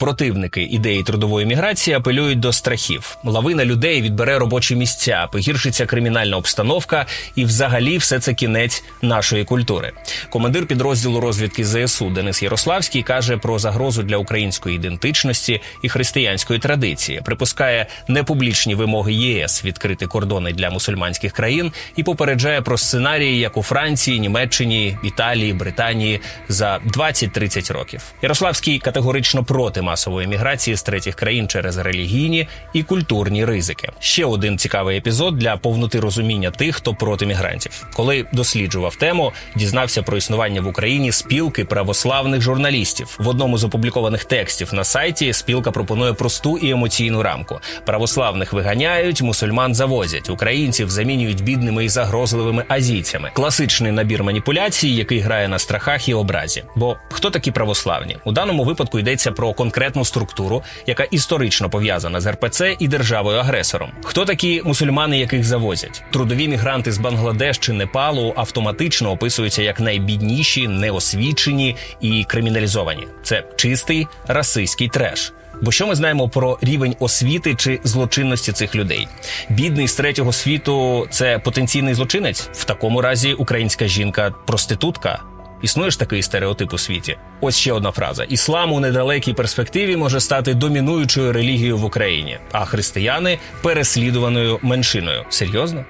Противники ідеї трудової міграції апелюють до страхів. Лавина людей відбере робочі місця, погіршиться кримінальна обстановка, і взагалі все це кінець нашої культури. Командир підрозділу розвідки ЗСУ Денис Ярославський каже про загрозу для української ідентичності і християнської традиції. Припускає непублічні вимоги ЄС відкрити кордони для мусульманських країн і попереджає про сценарії, як у Франції, Німеччині, Італії, Британії за 20-30 років. Ярославський категорично проти масової міграції з третіх країн через релігійні і культурні ризики. Ще один цікавий епізод для повноти розуміння тих, хто проти мігрантів. Коли досліджував тему, дізнався про існування в Україні спілки православних журналістів. В одному з опублікованих текстів на сайті спілка пропонує просту і емоційну рамку: православних виганяють, мусульман завозять, українців замінюють бідними і загрозливими азійцями. Класичний набір маніпуляцій, який грає на страхах і образі. Бо хто такі православні? У даному випадку йдеться про конкретну структуру, яка історично пов'язана з РПЦ і державою агресором. Хто такі мусульмани, яких завозять? Трудові мігранти з Бангладеш чи Непалу автоматично описуються як найбідніші, неосвічені і криміналізовані. Це чистий расистський треш. Бо що ми знаємо про рівень освіти чи злочинності цих людей? Бідний з третього світу це потенційний злочинець. В такому разі українська жінка проститутка. Існує ж такий стереотип у світі. Ось ще одна фраза: іслам у недалекій перспективі може стати домінуючою релігією в Україні, а християни переслідуваною меншиною. Серйозно?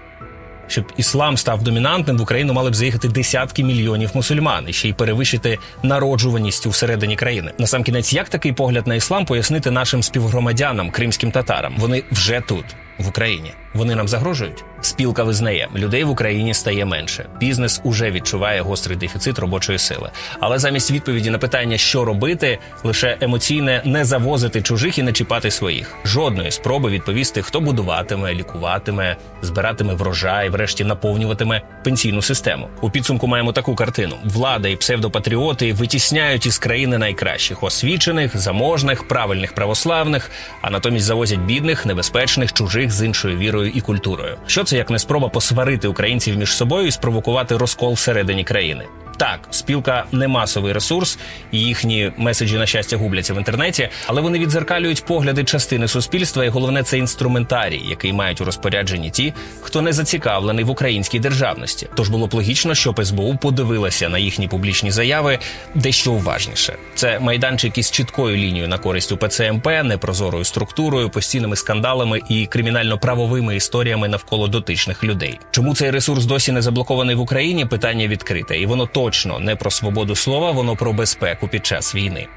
Щоб іслам став домінантним, в Україну мали б заїхати десятки мільйонів мусульман і ще й перевищити народжуваність у всередині країни. Насамкінець, як такий погляд на іслам пояснити нашим співгромадянам, кримським татарам? Вони вже тут, в Україні. Вони нам загрожують. Спілка визнає, людей в Україні стає менше. Бізнес уже відчуває гострий дефіцит робочої сили. Але замість відповіді на питання, що робити, лише емоційне не завозити чужих і не чіпати своїх. Жодної спроби відповісти, хто будуватиме, лікуватиме, збиратиме врожай, врешті наповнюватиме пенсійну систему. У підсумку маємо таку картину: влада і псевдопатріоти витісняють із країни найкращих освічених, заможних, правильних православних, а натомість завозять бідних, небезпечних, чужих з іншою вірою і культурою. Що це як не спроба посварити українців між собою і спровокувати розкол всередині країни? Так, спілка не масовий ресурс, і їхні меседжі на щастя губляться в інтернеті, але вони відзеркалюють погляди частини суспільства, і головне це інструментарій, який мають у розпорядженні ті, хто не зацікавлений в українській державності. Тож було б логічно, щоб СБУ подивилася на їхні публічні заяви дещо уважніше. Це майданчик із чіткою лінією на користь УПЦ МП, непрозорою структурою, постійними скандалами і кримінально-правовими історіями навколо дотичних людей. Чому цей ресурс досі не заблокований в Україні? Питання відкрите, і воно точно не про свободу слова, воно про безпеку під час війни.